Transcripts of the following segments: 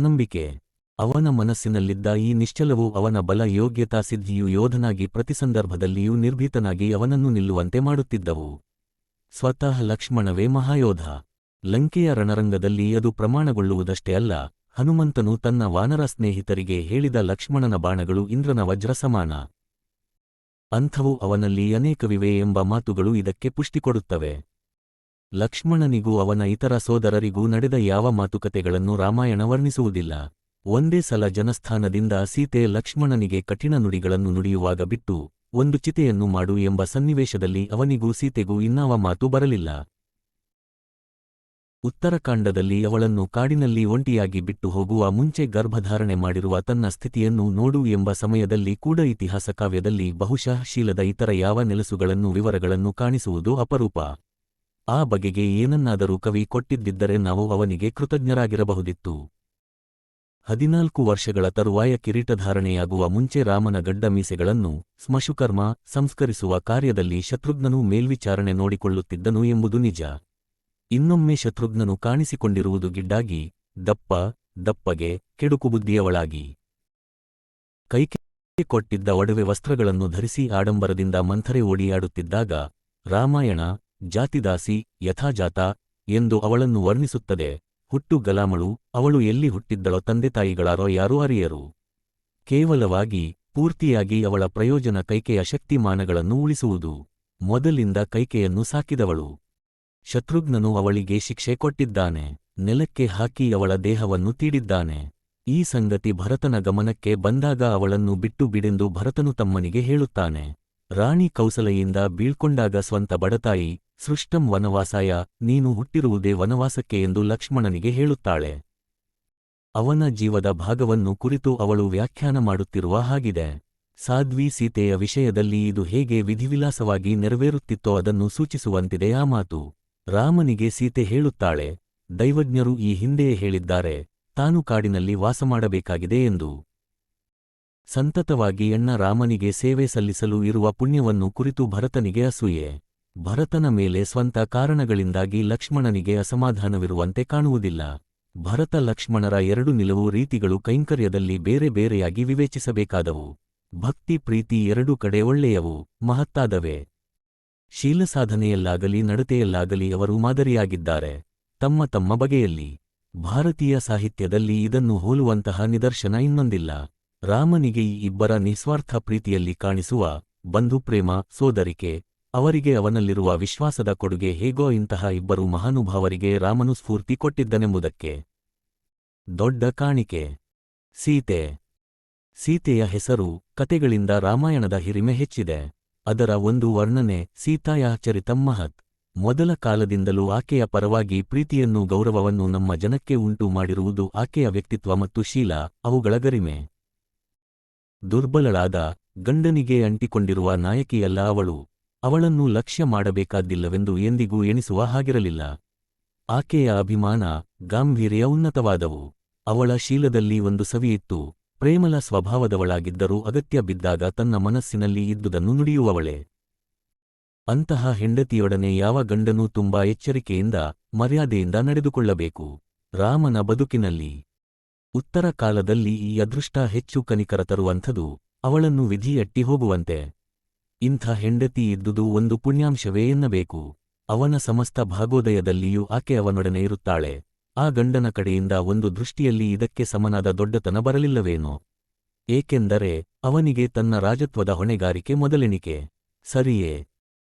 ನಂಬಿಕೆ. ಅವನ ಮನಸ್ಸಿನಲ್ಲಿದ್ದ ಈ ನಿಶ್ಚಲವು ಅವನ ಬಲ ಯೋಗ್ಯತಾ ಸಿದ್ಧಿಯು ಯೋಧನಾಗಿ ಪ್ರತಿ ಸಂದರ್ಭದಲ್ಲಿಯೂ ನಿರ್ಭೀತನಾಗಿ ಅವನನ್ನು ನಿಲ್ಲುವಂತೆ ಮಾಡುತ್ತಿದ್ದವು. ಸ್ವತಃ ಲಕ್ಷ್ಮಣವೇ ಮಹಾಯೋಧ. ಲಂಕೆಯ ರಣರಂಗದಲ್ಲಿ ಅದು ಪ್ರಮಾಣಗೊಳ್ಳುವುದಷ್ಟೇ ಅಲ್ಲ, ಹನುಮಂತನು ತನ್ನ ವಾನರ ಸ್ನೇಹಿತರಿಗೆ ಹೇಳಿದ ಲಕ್ಷ್ಮಣನ ಬಾಣಗಳು ಇಂದ್ರನ ವಜ್ರ ಸಮಾನ. ಅಂಥವು ಅವನಲ್ಲಿ ಅನೇಕವಿವೆ ಎಂಬ ಮಾತುಗಳು ಇದಕ್ಕೆ ಪುಷ್ಟಿಕೊಡುತ್ತವೆ ಲಕ್ಷ್ಮಣನಿಗೂ ಅವನ ಇತರ ಸೋದರರಿಗೂ ನಡೆದ ಯಾವ ಮಾತುಕತೆಗಳನ್ನು ರಾಮಾಯಣ ವರ್ಣಿಸುವುದಿಲ್ಲ. ಒಂದೇ ಸಲ ಜನಸ್ಥಾನದಿಂದ ಸೀತೆ ಲಕ್ಷ್ಮಣನಿಗೆ ಕಠಿಣ ನುಡಿಗಳನ್ನು ನುಡಿಯುವಾಗ ಬಿಟ್ಟು, ಒಂದು ಚಿತೆಯನ್ನು ಮಾಡು ಎಂಬ ಸನ್ನಿವೇಶದಲ್ಲಿ ಅವನಿಗೂ ಸೀತೆಗೂ ಇನ್ನಾವ ಮಾತು ಬರಲಿಲ್ಲ. ಉತ್ತರಕಾಂಡದಲ್ಲಿ ಅವಳನ್ನು ಕಾಡಿನಲ್ಲಿ ಒಂಟಿಯಾಗಿ ಬಿಟ್ಟು ಹೋಗುವ ಮುಂಚೆ ಗರ್ಭಧಾರಣೆ ಮಾಡಿರುವ ತನ್ನ ಸ್ಥಿತಿಯನ್ನು ನೋಡು ಎಂಬ ಸಮಯದಲ್ಲಿ ಕೂಡ ಇತಿಹಾಸ ಕಾವ್ಯದಲ್ಲಿ ಬಹುಶಃ ಶೀಲದ ಇತರ ಯಾವ ನೆಲಸುಗಳನ್ನು ವಿವರಗಳನ್ನು ಕಾಣಿಸುವುದು ಅಪರೂಪ. ಆ ಬಗೆಗೆ ಏನನ್ನಾದರೂ ಕವಿ ಕೊಟ್ಟಿದ್ದಿದ್ದರೆ ನಾವು ಅವನಿಗೆ ಕೃತಜ್ಞರಾಗಿರಬಹುದಿತ್ತು. ಹದಿನಾಲ್ಕು ವರ್ಷಗಳ ತರುವಾಯ ಕಿರೀಟಧಾರಣೆಯಾಗುವ ಮುಂಚೆ ರಾಮನ ಗಡ್ಡ ಮೀಸೆಗಳನ್ನು ಸ್ಮಶುಕರ್ಮ ಸಂಸ್ಕರಿಸುವ ಕಾರ್ಯದಲ್ಲಿ ಶತ್ರುಘ್ನನು ಮೇಲ್ವಿಚಾರಣೆ ನೋಡಿಕೊಳ್ಳುತ್ತಿದ್ದನು ಎಂಬುದು ನಿಜ. ಇನ್ನೊಮ್ಮೆ ಶತ್ರುಘ್ನನು ಕಾಣಿಸಿಕೊಂಡಿರುವುದು ಗಿಡ್ಡಾಗಿ, ದಪ್ಪ, ದಪ್ಪಗೆ ಕೆಡುಕುಬುದ್ಧಿಯವಳಾಗಿ ಕೈಕೆ ಕೊಟ್ಟಿದ್ದ ಒಡವೆ ವಸ್ತ್ರಗಳನ್ನು ಧರಿಸಿ ಆಡಂಬರದಿಂದ ಮಂಥರೆ ಓಡಿಯಾಡುತ್ತಿದ್ದಾಗ ರಾಮಾಯಣ ಜಾತಿದಾಸಿ ಯಥಾಜಾತ ಎಂದು ಅವಳನ್ನು ವರ್ಣಿಸುತ್ತದೆ. ಹುಟ್ಟು ಗಲಾಮಳು, ಅವಳು ಎಲ್ಲಿ ಹುಟ್ಟಿದ್ದಳೋ ತಂದೆತಾಯಿಗಳಾರೋ ಯಾರೂ ಅರಿಯರು? ಕೇವಲವಾಗಿ ಪೂರ್ತಿಯಾಗಿ ಅವಳ ಪ್ರಯೋಜನ ಕೈಕೆಯ ಶಕ್ತಿಮಾನಗಳನ್ನು ಉಳಿಸುವುದು. ಮೊದಲಿಂದ ಕೈಕೆಯನ್ನು ಸಾಕಿದವಳು. ಶತ್ರುಘ್ನನು ಅವಳಿಗೆ ಶಿಕ್ಷೆ ಕೊಟ್ಟಿದ್ದಾನೆ. ನೆಲಕ್ಕೆ ಹಾಕಿ ಅವಳ ದೇಹವನ್ನು ತೀಡಿದ್ದಾನೆ. ಈ ಸಂಗತಿ ಭರತನ ಗಮನಕ್ಕೆ ಬಂದಾಗ ಅವಳನ್ನು ಬಿಟ್ಟು ಬಿಡೆಂದು ಭರತನು ತಮ್ಮನಿಗೆ ಹೇಳುತ್ತಾನೆ. ರಾಣಿ ಕೌಸಲೆಯಿಂದ ಬೀಳ್ಕೊಂಡಾಗ ಸ್ವಂತ ಬಡತಾಯಿ ಸೃಷ್ಟಂ ವನವಾಸಾಯ, ನೀನು ಹುಟ್ಟಿರುವುದೇ ವನವಾಸಕ್ಕೆ ಎಂದು ಲಕ್ಷ್ಮಣನಿಗೆ ಹೇಳುತ್ತಾಳೆ. ಅವನ ಜೀವದ ಭಾಗವನ್ನು ಕುರಿತು ಅವಳು ವ್ಯಾಖ್ಯಾನ ಮಾಡುತ್ತಿರುವ ಹಾಗಿದೆ. ಸಾಧ್ವಿ ಸೀತೆಯ ವಿಷಯದಲ್ಲಿ ಇದು ಹೇಗೆ ವಿಧಿವಿಲಾಸವಾಗಿ ನೆರವೇರುತ್ತಿತ್ತೋ ಅದನ್ನು ಸೂಚಿಸುವಂತಿದೆ ಆ ಮಾತು. ರಾಮನಿಗೆ ಸೀತೆ ಹೇಳುತ್ತಾಳೆ, ದೈವಜ್ಞರು ಈ ಹಿಂದೆಯೇ ಹೇಳಿದ್ದಾರೆ, ತಾನು ಕಾಡಿನಲ್ಲಿ ವಾಸ ಮಾಡಬೇಕಾಗಿದೆ ಎಂದು. ಸಂತತವಾಗಿ ಅಣ್ಣ ರಾಮನಿಗೆ ಸೇವೆ ಸಲ್ಲಿಸಲು ಇರುವ ಪುಣ್ಯವನ್ನು ಕುರಿತು ಭರತನಿಗೆ ಅಸೂಯೆ. ಭರತನ ಮೇಲೆ ಸ್ವಂತ ಕಾರಣಗಳಿಂದಾಗಿ ಲಕ್ಷ್ಮಣನಿಗೆ ಅಸಮಾಧಾನವಿರುವಂತೆ ಕಾಣುವುದಿಲ್ಲ. ಭರತ ಲಕ್ಷ್ಮಣರ ಎರಡು ನಿಲುವು ರೀತಿಗಳು ಕೈಂಕರ್ಯದಲ್ಲಿ ಬೇರೆ ಬೇರೆಯಾಗಿ ವಿವೇಚಿಸಬೇಕಾದವು. ಭಕ್ತಿ, ಪ್ರೀತಿ ಎರಡೂ ಕಡೆ ಒಳ್ಳೆಯವು, ಮಹತ್ತಾದವೆ. ಶೀಲಸಾಧನೆಯಲ್ಲಾಗಲಿ ನಡತೆಯಲ್ಲಾಗಲಿ ಅವರು ಮಾದರಿಯಾಗಿದ್ದಾರೆ. ತಮ್ಮ ತಮ್ಮ ಬಗೆಯಲ್ಲಿ. ಭಾರತೀಯ ಸಾಹಿತ್ಯದಲ್ಲಿ ಇದನ್ನು ಹೋಲುವಂತಹ ನಿದರ್ಶನ ಇನ್ನೊಂದಿಲ್ಲ. ರಾಮನಿಗೆ ಈ ಇಬ್ಬರ ನಿಸ್ವಾರ್ಥ ಪ್ರೀತಿಯಲ್ಲಿ ಕಾಣಿಸುವ ಬಂಧುಪ್ರೇಮ ಸೋದರಿಕೆ ಅವರಿಗೆ ಅವನಲ್ಲಿರುವ ವಿಶ್ವಾಸದ ಕೊಡುಗೆ ಹೇಗೋ ಇಂತಹ ಇಬ್ಬರು ಮಹಾನುಭಾವರಿಗೆ ರಾಮನು ಸ್ಫೂರ್ತಿ ಕೊಟ್ಟಿದ್ದನೆಂಬುದಕ್ಕೆ. ದೊಡ್ಡ ಕಾಣಿಕೆ. ಸೀತೆ. ಸೀತೆಯ ಹೆಸರು ಕತೆಗಳಿಂದ ರಾಮಾಯಣದ ಹಿರಿಮೆ ಹೆಚ್ಚಿದೆ. ಅದರ ಒಂದು ವರ್ಣನೆ ಸೀತಾಯಾಚರಿತ ಮಹತ್. ಮೊದಲ ಕಾಲದಿಂದಲೂ ಆಕೆಯ ಪರವಾಗಿ ಪ್ರೀತಿಯನ್ನು ಗೌರವವನ್ನು ನಮ್ಮ ಜನಕ್ಕೆ ಉಂಟು ಮಾಡಿರುವುದು ಆಕೆಯ ವ್ಯಕ್ತಿತ್ವ ಮತ್ತು ಶೀಲ, ಅವುಗಳ ಗರಿಮೆ. ದುರ್ಬಲಳಾದ ಗಂಡನಿಗೆ ಅಂಟಿಕೊಂಡಿರುವ ನಾಯಕಿಯಲ್ಲ ಅವಳು. ಅವಳನ್ನು ಲಕ್ಷ್ಯ ಮಾಡಬೇಕಾದ್ದಿಲ್ಲವೆಂದು ಎಂದಿಗೂ ಎಣಿಸುವ ಹಾಗಿರಲಿಲ್ಲ. ಆಕೆಯ ಅಭಿಮಾನ ಗಾಂಭೀರ್ಯ ಉನ್ನತವಾದವು. ಅವಳ ಶೀಲದಲ್ಲಿ ಒಂದು ಸವಿಯಿತ್ತು. ಪ್ರೇಮಲ ಸ್ವಭಾವದವಳಾಗಿದ್ದರೂ ಅಗತ್ಯ ಬಿದ್ದಾಗ ತನ್ನ ಮನಸ್ಸಿನಲ್ಲಿ ಇದ್ದುದನ್ನು ನುಡಿಯುವವಳೆ. ಅಂತಹ ಹೆಂಡತಿಯೊಡನೆ ಯಾವ ಗಂಡನೂ ತುಂಬಾ ಎಚ್ಚರಿಕೆಯಿಂದ, ಮರ್ಯಾದೆಯಿಂದ ನಡೆದುಕೊಳ್ಳಬೇಕು. ರಾಮನ ಬದುಕಿನಲ್ಲಿ. ಉತ್ತರ ಕಾಲದಲ್ಲಿ ಈ ಅದೃಷ್ಟ ಹೆಚ್ಚು ಕನಿಕರ ತರುವಂಥದು. ಅವಳನ್ನು ವಿಧಿಯಟ್ಟಿ ಹೋಗುವಂತೆ. ಇಂಥ ಹೆಂಡತಿ ಇದ್ದುದು ಒಂದು ಪುಣ್ಯಾಂಶವೇ ಎನ್ನಬೇಕು. ಅವನ ಸಮಸ್ತ ಭಾಗೋದಯದಲ್ಲಿಯೂ ಆಕೆ ಅವನೊಡನೆ ಇರುತ್ತಾಳೆ. ಆ ಗಂಡನ ಕಡೆಯಿಂದ ಒಂದು ದೃಷ್ಟಿಯಲ್ಲಿ ಇದಕ್ಕೆ ಸಮನಾದ ದೊಡ್ಡತನ ಬರಲಿಲ್ಲವೇನೋ? ಏಕೆಂದರೆ ಅವನಿಗೆ ತನ್ನ ರಾಜತ್ವದ ಹೊಣೆಗಾರಿಕೆ ಮೊದಲೆಣಿಕೆ. ಸರಿಯೇ.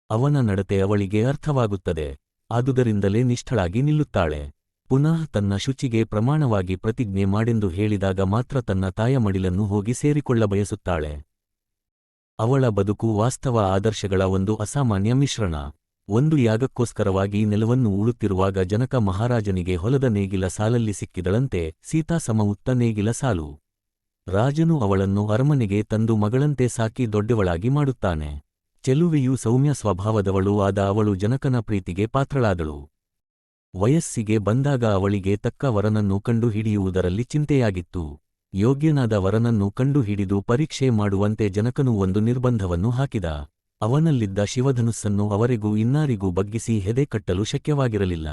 ಅವನ ನಡತೆ ಅವಳಿಗೆ ಅರ್ಥವಾಗುತ್ತದೆ. ಆದುದರಿಂದಲೇ ನಿಷ್ಠಳಾಗಿ ನಿಲ್ಲುತ್ತಾಳೆ. ಪುನಃ ತನ್ನ ಶುಚಿಗೆ ಪ್ರಮಾಣವಾಗಿ ಪ್ರತಿಜ್ಞೆ ಮಾಡೆಂದು ಹೇಳಿದಾಗ ಮಾತ್ರ ತನ್ನ ತಾಯ ಮಡಿಲನ್ನು ಹೋಗಿ ಸೇರಿಕೊಳ್ಳ ಬಯಸುತ್ತಾಳೆ ಅವಳ ಬದುಕು ವಾಸ್ತವ ಆದರ್ಶಗಳ ಒಂದು ಅಸಾಮಾನ್ಯ ಮಿಶ್ರಣ. ಒಂದು ಯಾಗಕ್ಕೋಸ್ಕರವಾಗಿ ನೆಲವನ್ನು ಉಳುತ್ತಿರುವಾಗ ಜನಕ ಮಹಾರಾಜನಿಗೆ ಹೊಲದ ನೇಗಿಲ ಸಾಲಲ್ಲಿ ಸಿಕ್ಕಿದಳಂತೆ ಸೀತಾ ಸಮವುತ್ತ ನೇಗಿಲ ಸಾಲು. ರಾಜನು ಅವಳನ್ನು ಅರಮನೆಗೆ ತಂದು ಮಗಳಂತೆ ಸಾಕಿ ದೊಡ್ಡವಳಾಗಿ ಮಾಡುತ್ತಾನೆ. ಚೆಲುವೆಯು ಸೌಮ್ಯ ಸ್ವಭಾವದವಳು ಆದ ಅವಳು ಜನಕನ ಪ್ರೀತಿಗೆ ಪಾತ್ರಳಾದಳು. ವಯಸ್ಸಿಗೆ ಬಂದಾಗ ಅವಳಿಗೆ ತಕ್ಕ ವರನನ್ನು ಕಂಡು ಹಿಡಿಯುವುದರಲ್ಲಿ ಚಿಂತೆಯಾಗಿತ್ತು. ಯೋಗ್ಯನಾದ ವರನನ್ನು ಕಂಡುಹಿಡಿದು ಪರೀಕ್ಷೆ ಮಾಡುವಂತೆ ಜನಕನು ಒಂದು ನಿರ್ಬಂಧವನ್ನು ಹಾಕಿದ. ಅವನಲ್ಲಿದ್ದ ಶಿವಧನುಸ್ಸನ್ನು ಅವರಿಗೂ ಇನ್ನಾರಿಗೂ ಬಗ್ಗಿಸಿ ಹೆದೆ ಕಟ್ಟಲು ಶಕ್ಯವಾಗಿರಲಿಲ್ಲ.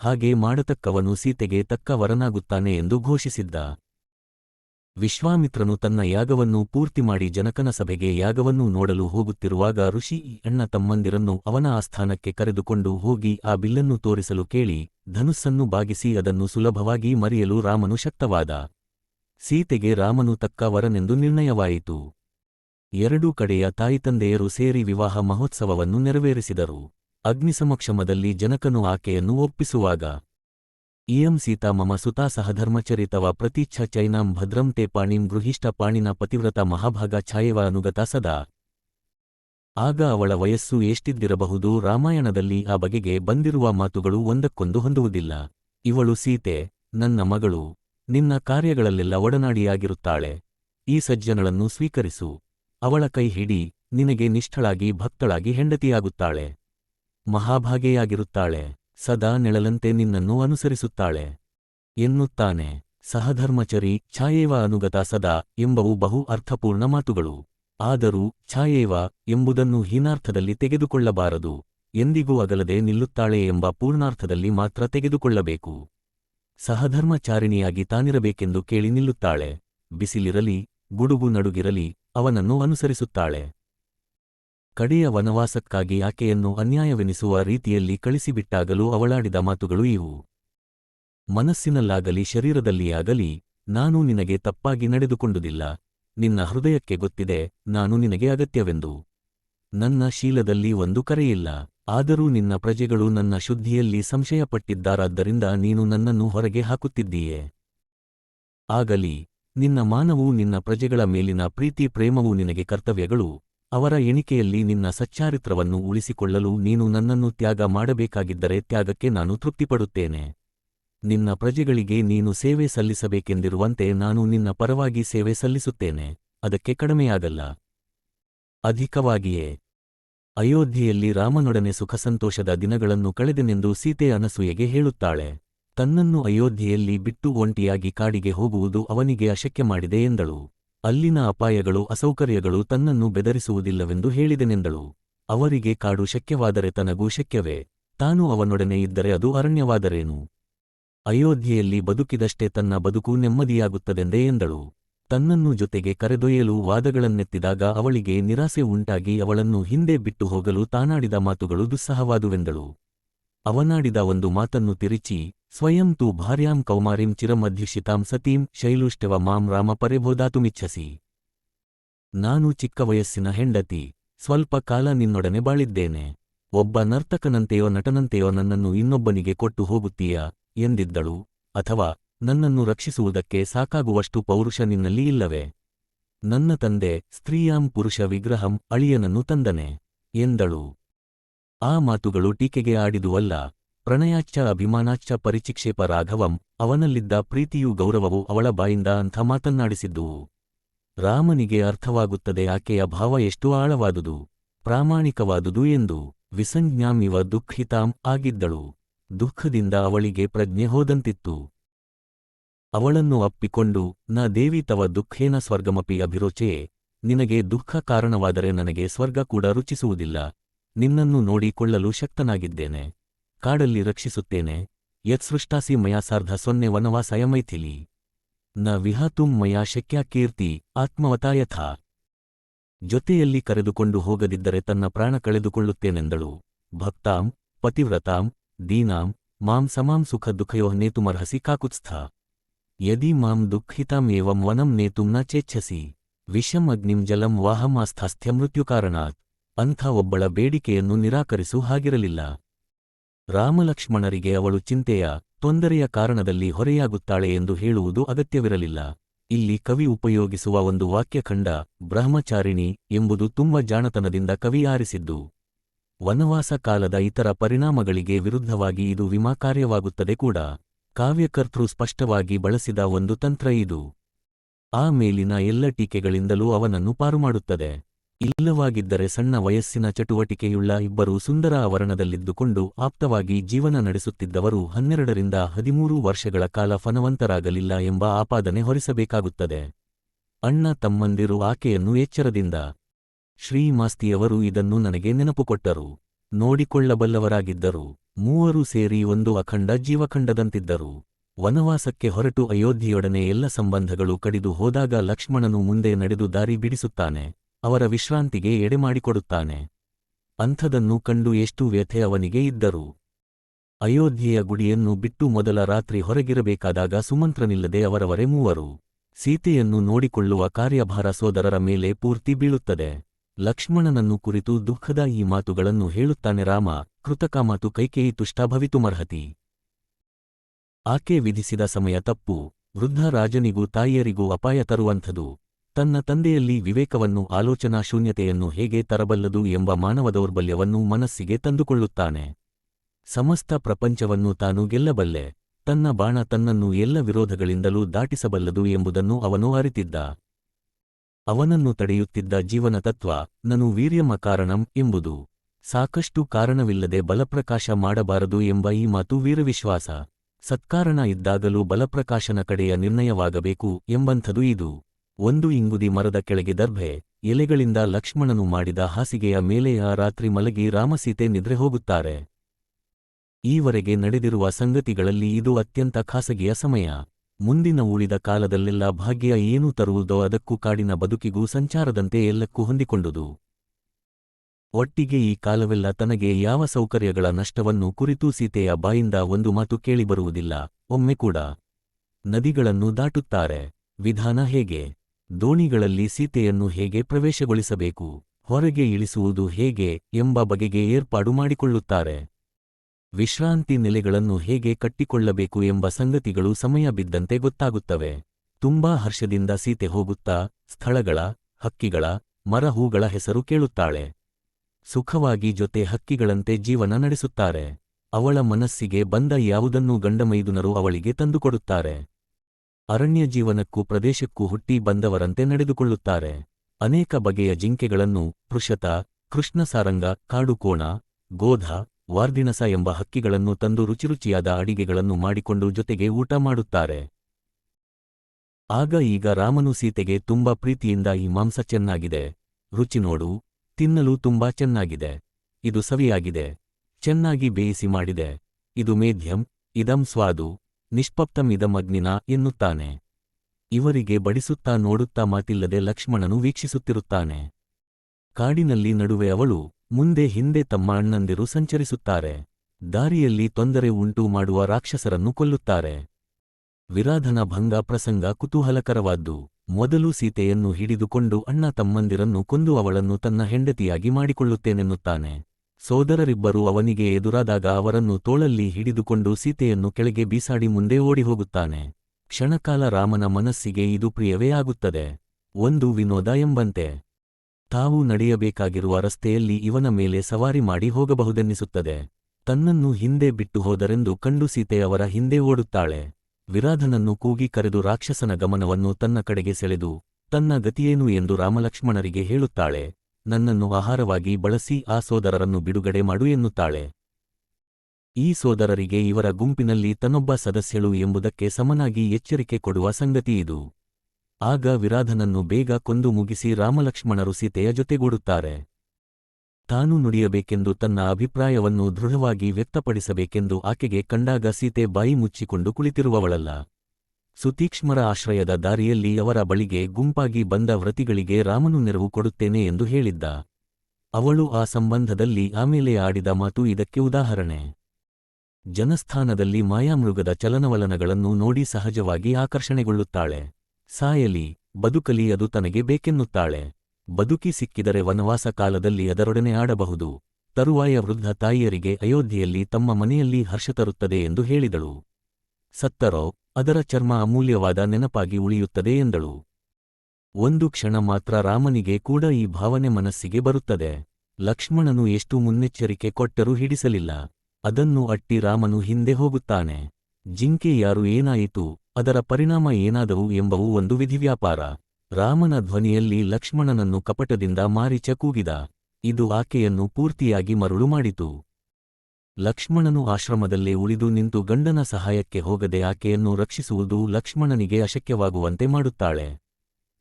ಹಾಗೆ ಮಾಡತಕ್ಕವನು ಸೀತೆಗೆ ತಕ್ಕ ವರನಾಗುತ್ತಾನೆ ಎಂದು ಘೋಷಿಸಿದ್ದ. ವಿಶ್ವಾಮಿತ್ರನು ತನ್ನ ಯಾಗವನ್ನು ಪೂರ್ತಿ ಮಾಡಿ ಜನಕನ ಸಭೆಗೆ ಯಾಗವನ್ನು ನೋಡಲು ಹೋಗುತ್ತಿರುವಾಗ ಋಷಿ ಅಣ್ಣ ತಮ್ಮಂದಿರನ್ನು ಅವನ ಆಸ್ಥಾನಕ್ಕೆ ಕರೆದುಕೊಂಡು ಹೋಗಿ ಆ ಬಿಲ್ಲನ್ನು ತೋರಿಸಲು ಕೇಳಿ, ಧನುಸ್ಸನ್ನು ಬಾಗಿಸಿ ಅದನ್ನು ಸುಲಭವಾಗಿ ಮರೆಯಲು ರಾಮನು ಶಕ್ತವಾದ. ಸೀತೆಗೆ ರಾಮನು ತಕ್ಕ ವರನೆಂದು ನಿರ್ಣಯವಾಯಿತು. ಎರಡೂ ಕಡೆಯ ತಾಯಿತಂದೆಯರು ಸೇರಿ ವಿವಾಹ ಮಹೋತ್ಸವವನ್ನು ನೆರವೇರಿಸಿದರು. ಅಗ್ನಿಸಮಕ್ಷಮದಲ್ಲಿ ಜನಕನು ಆಕೆಯನ್ನು ಒಪ್ಪಿಸುವಾಗ, ಇಯಂ ಸೀತಾ ಮಮ ಸುತಾ ಸಹಧರ್ಮಚರಿತವ ಪ್ರತೀಚ್ಛ ಚೈನಾಂ ಭದ್ರಂ ತೇ ಪಾಣಿಂ ಗೃಹಿಷ್ಟ ಪಾಣಿನ ಪತಿವ್ರತ ಮಹಾಭಾಗ ಛಾಯವ ಅನುಗತ ಸದಾ. ಆಗ ಅವಳ ವಯಸ್ಸು ಎಷ್ಟಿದ್ದಿರಬಹುದು? ರಾಮಾಯಣದಲ್ಲಿ ಆ ಬಗೆಗೆ ಬಂದಿರುವ ಮಾತುಗಳು ಒಂದಕ್ಕೊಂದು ಹೊಂದುವುದಿಲ್ಲ. ಇವಳು ಸೀತೆ, ನನ್ನ ಮಗಳು. ನಿನ್ನ ಕಾರ್ಯಗಳಲ್ಲೆಲ್ಲ ಒಡನಾಡಿಯಾಗಿರುತ್ತಾಳೆ. ಈ ಸಜ್ಜನಳನ್ನು ಸ್ವೀಕರಿಸು. ಅವಳ ಕೈ ಹಿಡಿ, ನಿನಗೆ ನಿಷ್ಠಳಾಗಿ ಭಕ್ತಳಾಗಿ ಹೆಂಡತಿಯಾಗುತ್ತಾಳೆ. ಮಹಾಭಾಗೆಯಾಗಿರುತ್ತಾಳೆ. ಸದಾ ನೆಳಲಂತೆ ನಿನ್ನನ್ನು ಅನುಸರಿಸುತ್ತಾಳೆ. ಎನ್ನುತ್ತಾನೆ. ಸಹಧರ್ಮಚರಿ, ಛಾಯೇವ ಅನುಗತ ಸದಾ ಎಂಬವು ಬಹು ಅರ್ಥಪೂರ್ಣ ಮಾತುಗಳು. ಆದರೂ, ಛಾಯೇವ ಎಂಬುದನ್ನು ಹೀನಾರ್ಥದಲ್ಲಿ ತೆಗೆದುಕೊಳ್ಳಬಾರದು. ಎಂದಿಗೂ ಅಗಲದೆ ನಿಲ್ಲುತ್ತಾಳೆ ಎಂಬ ಪೂರ್ಣಾರ್ಥದಲ್ಲಿ ಮಾತ್ರ ತೆಗೆದುಕೊಳ್ಳಬೇಕು. ಸಹಧರ್ಮಚಾರಿಣಿಯಾಗಿ ತಾನಿರಬೇಕೆಂದು ಕೇಳಿ ನಿಲ್ಲುತ್ತಾಳೆ. ಬಿಸಿಲಿರಲಿ, ಗುಡುಗು ನಡುಗಿರಲಿ, ಅವನನ್ನು ಅನುಸರಿಸುತ್ತಾಳೆ. ಕಡೆಯ ವನವಾಸಕ್ಕಾಗಿ ಆಕೆಯನ್ನು ಅನ್ಯಾಯವೆನಿಸುವ ರೀತಿಯಲ್ಲಿ ಕಳಿಸಿಬಿಟ್ಟಾಗಲೂ ಅವಳಾಡಿದ ಮಾತುಗಳು ಇವು. ಮನಸ್ಸಿನಲ್ಲಾಗಲಿ, ಶರೀರದಲ್ಲಿಯಾಗಲಿ, ನಾನು ನಿನಗೆ ತಪ್ಪಾಗಿ ನಡೆದುಕೊಂಡುದಿಲ್ಲ. ನಿನ್ನ ಹೃದಯಕ್ಕೆ ಗೊತ್ತಿದೆ, ನಾನು ನಿನಗೆ ಅಗತ್ಯವೆಂದು. ನನ್ನ ಶೀಲದಲ್ಲಿ ಒಂದು ಕರೆಯಿಲ್ಲ. ಆದರೂ ನಿನ್ನ ಪ್ರಜೆಗಳು ನನ್ನ ಶುದ್ಧಿಯಲ್ಲಿ ಸಂಶಯಪಟ್ಟಿದ್ದಾರಾದ್ದರಿಂದ ನೀನು ನನ್ನನ್ನು ಹೊರಗೆ ಹಾಕುತ್ತಿದ್ದೀಯೆ. ಆಗಲಿ, ನಿನ್ನ ಮಾನವು ನಿನ್ನ ಪ್ರಜೆಗಳ ಮೇಲಿನ ಪ್ರೀತಿ ಪ್ರೇಮವು ನಿನಗೆ ಕರ್ತವ್ಯಗಳು, ಅವರ ಎಣಿಕೆಯಲ್ಲಿ ನಿನ್ನ ಸಚ್ಚಾರಿತ್ರವನ್ನು ಉಳಿಸಿಕೊಳ್ಳಲು ನೀನು ನನ್ನನ್ನು ತ್ಯಾಗ ಮಾಡಬೇಕಾಗಿದ್ದರೆ ತ್ಯಾಗಕ್ಕೆ ನಾನು ತೃಪ್ತಿಪಡುತ್ತೇನೆ. ನಿನ್ನ ಪ್ರಜೆಗಳಿಗೆ ನೀನು ಸೇವೆ ಸಲ್ಲಿಸಬೇಕೆಂದಿರುವಂತೆ ನಾನು ನಿನ್ನ ಪರವಾಗಿ ಸೇವೆ ಸಲ್ಲಿಸುತ್ತೇನೆ, ಅದಕ್ಕೆ ಕಡಿಮೆಯಾಗಲ್ಲ. ಅಧಿಕವಾಗಿಯೇ ಅಯೋಧ್ಯೆಯಲ್ಲಿ ರಾಮನೊಡನೆ ಸುಖಸಂತೋಷದ ದಿನಗಳನ್ನು ಕಳೆದನೆಂದು ಸೀತೆ ಅನಸೂಯೆಗೆ ಹೇಳುತ್ತಾಳೆ. ತನ್ನನ್ನು ಅಯೋಧ್ಯೆಯಲ್ಲಿ ಬಿಟ್ಟು ಒಂಟಿಯಾಗಿ ಕಾಡಿಗೆ ಹೋಗುವುದು ಅವನಿಗೆ ಅಶಕ್ಯ ಮಾಡಿದೆ ಎಂದಳು. ಅಲ್ಲಿನ ಅಪಾಯಗಳು ಅಸೌಕರ್ಯಗಳು ತನ್ನನ್ನು ಬೆದರಿಸುವುದಿಲ್ಲವೆಂದು ಹೇಳಿದೆನೆಂದಳು. ಅವರಿಗೆ ಕಾಡು ಶಕ್ಯವಾದರೆ ತನಗೂ ಶಕ್ಯವೇ. ತಾನು ಅವನೊಡನೆ ಇದ್ದರೆ ಅದು ಅರಣ್ಯವಾದರೇನು? ಅಯೋಧ್ಯೆಯಲ್ಲಿ ಬದುಕಿದಷ್ಟೇ ತನ್ನ ಬದುಕು ನೆಮ್ಮದಿಯಾಗುತ್ತದೆಂದೇ ಎಂದಳು. ತನ್ನನ್ನು ಜೊತೆಗೆ ಕರೆದೊಯ್ಯಲು ವಾದಗಳನ್ನೆತ್ತಿದಾಗ ಅವಳಿಗೆ ನಿರಾಸೆ ಉಂಟಾಗಿ ಅವಳನ್ನು ಹಿಂದೆ ಬಿಟ್ಟು ಹೋಗಲು ತಾನಾಡಿದ ಮಾತುಗಳು ದುಸ್ಸಹವಾದುವೆಂದಳು. ಅವನಾಡಿದ ಒಂದು ಮಾತನ್ನು ತಿರುಚಿ, ಸ್ವಯಂ ತು ಭಾರ್ಯಾಂ ಕೌಮಾರಿಂ ಚಿರಮಧ್ಯುಷಿತಾಂ ಸತೀಂ ಶೈಲುಷ್ಟವ ಮಾಂ ರಾಮ ಪರೆಬೋದಾತುಮಿಚ್ಛಸಿ ನಾನು ಚಿಕ್ಕ ವಯಸ್ಸಿನ ಹೆಂಡತಿ, ಸ್ವಲ್ಪ ಕಾಲ ನಿನ್ನೊಡನೆ ಬಾಳಿದ್ದೇನೆ. ಒಬ್ಬ ನರ್ತಕನಂತೆಯೋ ನಟನಂತೆಯೋ ನನ್ನನ್ನು ಇನ್ನೊಬ್ಬನಿಗೆ ಕೊಟ್ಟು ಹೋಗುತ್ತೀಯಾ? ಎಂದಿದ್ದಳು, ಅಥವಾ ನನ್ನನ್ನು ರಕ್ಷಿಸುವುದಕ್ಕೆ ಸಾಕಾಗುವಷ್ಟು ಪೌರುಷ ನಿನ್ನಲ್ಲಿ ಇಲ್ಲವೇ? ನನ್ನ ತಂದೆ, ಸ್ತ್ರೀಯಾಂ ಪುರುಷ ವಿಗ್ರಹಂ, ಅಳಿಯನನ್ನು ತಂದನೆ, ಎಂದಳು. ಆ ಮಾತುಗಳು ಟೀಕೆಗೆ ಆಡಿದುವಲ್ಲ ಪ್ರಣಯಾಚ್ಚ ಅಭಿಮಾನಾಚ್ಚ ಪರಿಚಿಕ್ಷೇಪ ರಾಘವಂ, ಅವನಲ್ಲಿದ್ದ ಪ್ರೀತಿಯೂ ಗೌರವವು ಅವಳ ಬಾಯಿಂದ ಅಂಥ ಮಾತನ್ನಾಡಿಸಿದ್ದುವು ರಾಮನಿಗೆ ಅರ್ಥವಾಗುತ್ತದೆ ಆಕೆಯ ಭಾವ ಎಷ್ಟು ಆಳವಾದುದು, ಪ್ರಾಮಾಣಿಕವಾದುದು ಎಂದು ವಿಸಂಜ್ಞಾಮಿವ ದುಃಖಿತಾಂ ಆಗಿದ್ದಳು. ದುಃಖದಿಂದ ಅವಳಿಗೆ ಪ್ರಜ್ಞೆ ಹೋದಂತಿತ್ತು. ಅವಳನ್ನು ಅಪ್ಪಿಕೊಂಡು, ನ ದೇವಿ ತವ ದುಃಖೇನ ಸ್ವರ್ಗಮಪಿ ಅಭಿರುಚೆಯೇ ನಿನಗೆ ದುಃಖ ಕಾರಣವಾದರೆ ನನಗೆ ಸ್ವರ್ಗ ಕೂಡ ರುಚಿಸುವುದಿಲ್ಲ. ನಿನ್ನನ್ನು ನೋಡಿಕೊಳ್ಳಲು ಶಕ್ತನಾಗಿದ್ದೇನೆ. ಕಾಡಲ್ಲಿ ರಕ್ಷಿಸುತ್ತೇನೆ. ಯತ್ಸೃಷ್ಟಾಸಿ ಮಯಾ ಸಾರ್ಧ ಸೊನ್ನೆ ವನವಾಸಯಮೈಥಿಲಿ ನ ವಿಹಾತುಂ ಮಯಾ ಶಕ್ಯಾ ಕೀರ್ತಿ ಆತ್ಮವತಾಯಥ. ಜೊತೆಯಲ್ಲಿ ಕರೆದುಕೊಂಡು ಹೋಗದಿದ್ದರೆ ತನ್ನ ಪ್ರಾಣ ಕಳೆದುಕೊಳ್ಳುತ್ತೇನೆಂದಳು. ಭಕ್ತಾಂ, ಪತಿವ್ರತಾಂ, ದೀನಾಂ, ಮಾಂ ಸಮಾಂ ಸುಖ ದುಃಖಯೋ ನೇತುಮರ್ಹಸಿ ಕಾಕುತ್ಸ್ಥ. ಯದಿ ಮಾಂ ದುಃಖಿತಾಂ ಏವಂ ವನಂ न ಚೇಚ್ಛಸಿ ವಿಷಂ ಅಗ್ನಿಂ ಜಲಂ ವಾಹಮಾಸ್ಥಾಸ್ಥ್ಯ ಮೃತ್ಯುಕಾರಣಾತ್ ಅಂಥ ಒಬ್ಬಳ ಬೇಡಿಕೆಯನ್ನು ನಿರಾಕರಿಸು ಹಾಗಿರಲಿಲ್ಲ. ರಾಮಲಕ್ಷ್ಮಣರಿಗೆ ಅವಳು ಚಿಂತೆಯ, ತೊಂದರೆಯ ಕಾರಣದಲ್ಲಿ ಹೊರೆಯಾಗುತ್ತಾಳೆ ಎಂದು ಹೇಳುವುದು ಅಗತ್ಯವಿರಲಿಲ್ಲ. ಇಲ್ಲಿ ಕವಿ ಉಪಯೋಗಿಸುವ ಒಂದು ವಾಕ್ಯಖಂಡ, ಬ್ರಹ್ಮಚಾರಿಣಿ, ಎಂಬುದು ತುಂಬ ಜಾಣತನದಿಂದ ಕವಿ ಆರಿಸಿದ್ದು. ವನವಾಸ ಕಾಲದ ಇತರ ಪರಿಣಾಮಗಳಿಗೆ ವಿರುದ್ಧವಾಗಿ ಇದು ವಿಮಾಕಾರ್ಯವಾಗುತ್ತದೆ ಕೂಡ. ಕಾವ್ಯಕರ್ತೃ ಸ್ಪಷ್ಟವಾಗಿ ಬಳಸಿದ ಒಂದು ತಂತ್ರ ಇದು. ಆ ಮೇಲಿನ ಎಲ್ಲ ಟೀಕೆಗಳಿಂದಲೂ ಅವನನ್ನು ಪಾರುಮಾಡುತ್ತದೆ. ಇಲ್ಲವಾಗಿದ್ದರೆ ಸಣ್ಣ ವಯಸ್ಸಿನ ಚಟುವಟಿಕೆಯುಳ್ಳ ಇಬ್ಬರು ಸುಂದರ ಆವರಣದಲ್ಲಿದ್ದುಕೊಂಡು ಆಪ್ತವಾಗಿ ಜೀವನ ನಡೆಸುತ್ತಿದ್ದವರು ಹನ್ನೆರಡರಿಂದ ಹದಿಮೂರು ವರ್ಷಗಳ ಕಾಲ ಫನವಂತರಾಗಲಿಲ್ಲ ಎಂಬ ಆಪಾದನೆ ಹೊರಿಸಬೇಕಾಗುತ್ತದೆ. ಅಣ್ಣ ತಮ್ಮಂದಿರು ಆಕೆಯನ್ನು ಎಚ್ಚರದಿಂದ, ಶ್ರೀಮಾಸ್ತಿಯವರು ಇದನ್ನು ನನಗೆ ನೆನಪುಕೊಟ್ಟರು. ನೋಡಿಕೊಳ್ಳಬಲ್ಲವರಾಗಿದ್ದರು. ಮೂವರು ಸೇರಿ ಒಂದು ಅಖಂಡ ಜೀವಖಂಡದಂತಿದ್ದರು. ವನವಾಸಕ್ಕೆ ಹೊರಟು ಅಯೋಧ್ಯೆಯೊಡನೆ ಎಲ್ಲ ಸಂಬಂಧಗಳು ಕಡಿದು ಹೋದಾಗ ಲಕ್ಷ್ಮಣನು ಮುಂದೆ ನಡೆದು ದಾರಿ ಬಿಡಿಸುತ್ತಾನೆ, ಅವರ ವಿಶ್ರಾಂತಿಗೆ ಎಡೆಮಾಡಿಕೊಡುತ್ತಾನೆ. ಅಂಥದನ್ನು ಕಂಡು ಎಷ್ಟು ವ್ಯಥೆ ಅವನಿಗೆ ಇದ್ದರು. ಅಯೋಧ್ಯೆಯ ಗುಡಿಯನ್ನು ಬಿಟ್ಟು ಮೊದಲ ರಾತ್ರಿ ಹೊರಗಿರಬೇಕಾದಾಗ ಸುಮಂತ್ರನಿಲ್ಲದೆ ಅವರವರೇ ಮೂವರು. ಸೀತೆಯನ್ನು ನೋಡಿಕೊಳ್ಳುವ ಕಾರ್ಯಭಾರ ಸೋದರರ ಮೇಲೆ ಪೂರ್ತಿ ಬೀಳುತ್ತದೆ. ಲಕ್ಷ್ಮಣನನ್ನು ಕುರಿತು ದುಃಖದ ಈ ಮಾತುಗಳನ್ನು ಹೇಳುತ್ತಾನೆ ರಾಮ. ಕೃತಕ ಮಾತು ಕೈಕೇಯಿ ತುಷ್ಟ ಭವಿತುಮರ್ಹತಿ ಆಕೆ ವಿಧಿಸಿದ ಸಮಯ ತಪ್ಪು, ವೃದ್ಧ ರಾಜನಿಗೂ ತಾಯಿಯರಿಗೂ ಅಪಾಯ ತರುವಂಥದು, ತನ್ನ ತಂದೆಯಲ್ಲಿ ವಿವೇಕವನ್ನು, ಆಲೋಚನಾ ಶೂನ್ಯತೆಯನ್ನು ಹೇಗೆ ತರಬಲ್ಲದು ಎಂಬ ಮಾನವ ದೌರ್ಬಲ್ಯವನ್ನು ಮನಸ್ಸಿಗೆ ತಂದುಕೊಳ್ಳುತ್ತಾನೆ. ಸಮಸ್ತ ಪ್ರಪಂಚವನ್ನು ತಾನು ಗೆಲ್ಲಬಲ್ಲೆ, ತನ್ನ ಬಾಣ ತನ್ನನ್ನು ಎಲ್ಲ ವಿರೋಧಗಳಿಂದಲೂ ದಾಟಿಸಬಲ್ಲದು ಎಂಬುದನ್ನು ಅವನು ಅರಿತಿದ್ದ. ಅವನನ್ನು ತಡೆಯುತ್ತಿದ್ದ ಜೀವನ ತತ್ವ, ನನು ವೀರ್ಯಮ ಕಾರಣಂ ಎಂಬುದು. ಸಾಕಷ್ಟು ಕಾರಣವಿಲ್ಲದೆ ಬಲಪ್ರಕಾಶ ಮಾಡಬಾರದು ಎಂಬ ಈ ಮಾತು ವೀರವಿಶ್ವಾಸ. ಸತ್ಕಾರಣ ಇದ್ದಾಗಲೂ ಬಲಪ್ರಕಾಶನ ಕಡೆಯ ನಿರ್ಣಯವಾಗಬೇಕು ಎಂಬಂಥದು ಇದು. ಒಂದು ಇಂಗುದಿ ಮರದ ಕೆಳಗೆ ದರ್ಭೆ, ಎಲೆಗಳಿಂದ ಲಕ್ಷ್ಮಣನು ಮಾಡಿದ ಹಾಸಿಗೆಯ ಮೇಲೆ ಆ ರಾತ್ರಿ ಮಲಗಿ ರಾಮಸೀತೆ ನಿದ್ರೆ ಹೋಗುತ್ತಾರೆ. ಈವರೆಗೆ ನಡೆದಿರುವ ಸಂಗತಿಗಳಲ್ಲಿ ಇದು ಅತ್ಯಂತ ಖಾಸಗಿಯ ಸಮಯ. ಮುಂದಿನ ಉಳಿದ ಕಾಲದಲ್ಲೆಲ್ಲ ಭಾಗ್ಯ ಏನು ತರುವುದೋ ಅದಕ್ಕೂ ಕಾಡಿನ ಬದುಕಿಗೂ ಸಂಚಾರದಂತೆ ಎಲ್ಲಕ್ಕೂ ಹೊಂದಿಕೊಂಡುದು. ಒಟ್ಟಿಗೆ ಈ ಕಾಲವೆಲ್ಲ ತನಗೆ ಯಾವ ಸೌಕರ್ಯಗಳ ನಷ್ಟವನ್ನು ಕುರಿತು ಸೀತೆಯ ಬಾಯಿಂದ ಒಂದು ಮಾತು ಕೇಳಿಬರುವುದಿಲ್ಲ. ಒಮ್ಮೆ ಕೂಡ ನದಿಗಳನ್ನು ದಾಟುತ್ತಾರೆ. ವಿಧಾನ ಹೇಗೆ? ದೋಣಿಗಳಲ್ಲಿ ಸೀತೆಯನ್ನು ಹೇಗೆ ಪ್ರವೇಶಗೊಳಿಸಬೇಕು? ಹೊರಗೆ ಇಳಿಸುವುದು ಹೇಗೆ ಎಂಬ ಬಗೆಗೆ ಏರ್ಪಾಡು ಮಾಡಿಕೊಳ್ಳುತ್ತಾರೆ. ವಿಶ್ರಾಂತಿ ನೆಲೆಗಳನ್ನು ಹೇಗೆ ಕಟ್ಟಿಕೊಳ್ಳಬೇಕು ಎಂಬ ಸಂಗತಿಗಳು ಸಮಯ ಬಿದ್ದಂತೆ ಗೊತ್ತಾಗುತ್ತವೆ. ತುಂಬಾ ಹರ್ಷದಿಂದ ಸೀತೆ ಹೋಗುತ್ತಾ, ಸ್ಥಳಗಳ, ಹಕ್ಕಿಗಳ ಮರ ಹೂಗಳ ಹೆಸರು ಕೇಳುತ್ತಾಳೆ. ಸುಖವಾಗಿ ಜೊತೆ ಹಕ್ಕಿಗಳಂತೆ ಜೀವನ ನಡೆಸುತ್ತಾರೆ. ಅವಳ ಮನಸ್ಸಿಗೆ ಬಂದ ಯಾವುದನ್ನೂ ಗಂಡಮೈದುನರು ಅವಳಿಗೆ ತಂದುಕೊಡುತ್ತಾರೆ. ಅರಣ್ಯ ಜೀವನಕ್ಕೂ ಪ್ರದೇಶಕ್ಕೂ ಹುಟ್ಟಿ ಬಂದವರಂತೆ ನಡೆದುಕೊಳ್ಳುತ್ತಾರೆ. ಅನೇಕ ಬಗೆಯ ಜಿಂಕೆಗಳನ್ನು ಪೃಷತ ಕೃಷ್ಣಸಾರಂಗ ಕಾಡುಕೋಣ ಗೋಧ ವಾರ್ದಿನಸ ಎಂಬ ಹಕ್ಕಿಗಳನ್ನು ತಂದು ರುಚಿರುಚಿಯಾದ ಅಡಿಗೆಗಳನ್ನು ಮಾಡಿಕೊಂಡು ಜೊತೆಗೆ ಊಟ ಮಾಡುತ್ತಾರೆ. ಆಗ ಈಗ ರಾಮನು ಸೀತೆಗೆ ತುಂಬಾ ಪ್ರೀತಿಯಿಂದ ಈ ಮಾಂಸ ಚೆನ್ನಾಗಿದೆ. ರುಚಿ ನೋಡು ತಿನ್ನಲು ತುಂಬಾ ಚೆನ್ನಾಗಿದೆ. ಇದು ಸವಿಯಾಗಿದೆ. ಚೆನ್ನಾಗಿ ಬೇಯಿಸಿ ಮಾಡಿದೆ. ಇದು ಮೇಧ್ಯಂ, ಇದಂ ಸ್ವಾದು, ನಿಷ್ಪಪ್ತಂ ಇದಂ ಅಗ್ನಿನ ಎನ್ನುತ್ತಾನೆ. ಇವರಿಗೆ ಬಡಿಸುತ್ತಾ ನೋಡುತ್ತಾ ಮಾತಿಲ್ಲದೆ ಲಕ್ಷ್ಮಣನು ವೀಕ್ಷಿಸುತ್ತಿರುತ್ತಾನೆ. ಕಾಡಿನಲ್ಲಿ ನಡುವೆ ಅವಳು, ಮುಂದೆ ಹಿಂದೆ ತಮ್ಮ ಅಣ್ಣಂದಿರು ಸಂಚರಿಸುತ್ತಾರೆ. ದಾರಿಯಲ್ಲಿ ತೊಂದರೆ ಉಂಟು ಮಾಡುವ ರಾಕ್ಷಸರನ್ನು ಕೊಲ್ಲುತ್ತಾರೆ. ವಿರಾಧನ ಭಂಗ ಪ್ರಸಂಗ ಕುತೂಹಲಕರವಾದ್ದು. ಮೊದಲು ಸೀತೆಯನ್ನು ಹಿಡಿದುಕೊಂಡು ಅಣ್ಣ ತಮ್ಮಂದಿರನ್ನು ಕೊಂದು ಅವಳನ್ನು ತನ್ನ ಹೆಂಡತಿಯಾಗಿ ಮಾಡಿಕೊಳ್ಳುತ್ತೇನೆನ್ನುತ್ತಾನೆ. ಸೋದರರಿಬ್ಬರು ಅವನಿಗೆ ಎದುರಾದಾಗ ಅವರನ್ನು ತೋಳಲ್ಲಿ ಹಿಡಿದುಕೊಂಡು ಸೀತೆಯನ್ನು ಕೆಳಗೆ ಬೀಸಾಡಿ ಮುಂದೆ ಓಡಿಹೋಗುತ್ತಾನೆ. ಕ್ಷಣಕಾಲ ರಾಮನ ಮನಸ್ಸಿಗೆ ಇದು ಪ್ರಿಯವೇ ಆಗುತ್ತದೆ. ಒಂದು ವಿನೋದ ಎಂಬಂತೆ. ತಾವು ನಡೆಯಬೇಕಾಗಿರುವ ರಸ್ತೆಯಲ್ಲಿ ಇವನ ಮೇಲೆ ಸವಾರಿ ಮಾಡಿ ಹೋಗಬಹುದೆನ್ನಿಸುತ್ತದೆ. ತನ್ನನ್ನು ಹಿಂದೆ ಬಿಟ್ಟು ಹೋದರೆಂದು ಕಂಡು ಸೀತೆ ಅವರ ಹಿಂದೆ ಓಡುತ್ತಾಳೆ. ವಿರಾಧನನ್ನು ಕೂಗಿ ಕರೆದು ರಾಕ್ಷಸನ ಗಮನವನ್ನು ತನ್ನ ಕಡೆಗೆ ಸೆಳೆದು, ತನ್ನ ಗತಿಯೇನು ಎಂದು ರಾಮಲಕ್ಷ್ಮಣರಿಗೆ ಹೇಳುತ್ತಾಳೆ, ನನ್ನನ್ನು ಆಹಾರವಾಗಿ ಬಳಸಿ ಆ ಸೋದರರನ್ನು ಬಿಡುಗಡೆ ಮಾಡು ಎನ್ನುತ್ತಾಳೆ. ಈ ಸೋದರರಿಗೆ ಇವರ ಗುಂಪಿನಲ್ಲಿ ತನ್ನೊಬ್ಬ ಸದಸ್ಯಳು ಎಂಬುದಕ್ಕೆ ಸಮನಾಗಿ ಎಚ್ಚರಿಕೆ ಕೊಡುವ ಸಂಗತಿ ಇದು. ಆಗ ವಿರಾಧನನ್ನು ಬೇಗ ಕೊಂದು ಮುಗಿಸಿ ರಾಮಲಕ್ಷ್ಮಣರು ಸೀತೆಯ ಜೊತೆಗೂಡುತ್ತಾರೆ. ತಾನು ನುಡಿಯಬೇಕೆಂದು ತನ್ನ ಅಭಿಪ್ರಾಯವನ್ನು ದೃಢವಾಗಿ ವ್ಯಕ್ತಪಡಿಸಬೇಕೆಂದು ಆಕೆಗೆ ಕಂಡಾಗ ಸೀತೆ ಬಾಯಿ ಮುಚ್ಚಿಕೊಂಡು ಕುಳಿತಿರುವವಳಲ್ಲ. ಸುತೀಕ್ಷ್ಮರ ಆಶ್ರಯದ ದಾರಿಯಲ್ಲಿ ಅವರ ಬಳಿಗೆ ಗುಂಪಾಗಿ ಬಂದ ವ್ರತಿಗಳಿಗೆ ರಾಮನು ನೆರವು ಕೊಡುತ್ತೇನೆ ಎಂದು ಹೇಳಿದ್ದ. ಅವಳು ಆ ಸಂಬಂಧದಲ್ಲಿ ಆಮೇಲೆ ಆಡಿದ ಮಾತು ಇದಕ್ಕೆ ಉದಾಹರಣೆ. ಜನಸ್ಥಾನದಲ್ಲಿ ಮಾಯಾಮೃಗದ ಚಲನವಲನಗಳನ್ನು ನೋಡಿ ಸಹಜವಾಗಿ ಆಕರ್ಷಣೆಗೊಳ್ಳುತ್ತಾಳೆ. ಸಾಯಲಿ, ಬದುಕಲಿ ಅದು ತನಗೆ ಬೇಕೆನ್ನುತ್ತಾಳೆ. ಬದುಕಿ ಸಿಕ್ಕಿದರೆ ವನವಾಸ ಕಾಲದಲ್ಲಿ ಅದರೊಡನೆ ಆಡಬಹುದು. ತರುವಾಯ ವೃದ್ಧ ತಾಯಿಯರಿಗೆ ಅಯೋಧ್ಯೆಯಲ್ಲಿ ತಮ್ಮ ಮನೆಯಲ್ಲಿ ಹರ್ಷ ತರುತ್ತದೆ ಎಂದು ಹೇಳಿದಳು. ಸತ್ತರೋ, ಅದರ ಚರ್ಮ ಅಮೂಲ್ಯವಾದ ನೆನಪಾಗಿ ಉಳಿಯುತ್ತದೆ ಎಂದಳು. ಒಂದು ಕ್ಷಣ ಮಾತ್ರ ರಾಮನಿಗೆ ಕೂಡ ಈ ಭಾವನೆ ಮನಸ್ಸಿಗೆ ಬರುತ್ತದೆ. ಲಕ್ಷ್ಮಣನು ಎಷ್ಟು ಮುನ್ನೆಚ್ಚರಿಕೆ ಕೊಟ್ಟರೂ ಹಿಡಿಸಲಿಲ್ಲ. ಅದನ್ನು ಅಟ್ಟಿ ರಾಮನು ಹಿಂದೆ ಹೋಗುತ್ತಾನೆ. ಜಿಂಕೆ ಯಾರು ಏನಾಯಿತು, ಅದರ ಪರಿಣಾಮ ಏನಾದವು ಎಂಬವು ಒಂದು ವಿಧಿವ್ಯಾಪಾರ. ರಾಮನ ಧ್ವನಿಯಲ್ಲಿ ಲಕ್ಷ್ಮಣನನ್ನು ಕಪಟದಿಂದ ಮಾರಿ ಕೂಗಿದ ಇದು ಆಕೆಯನ್ನು ಪೂರ್ತಿಯಾಗಿ ಮರುಳು ಮಾಡಿತು. ಲಕ್ಷ್ಮಣನು ಆಶ್ರಮದಲ್ಲೇ ಉಳಿದು ನಿಂತು ಗಂಡನ ಸಹಾಯಕ್ಕೆ ಹೋಗದೆ ಆಕೆಯನ್ನು ರಕ್ಷಿಸುವುದು ಲಕ್ಷ್ಮಣನಿಗೆ ಅಶಕ್ಯವಾಗುವಂತೆ ಮಾಡುತ್ತಾಳೆ.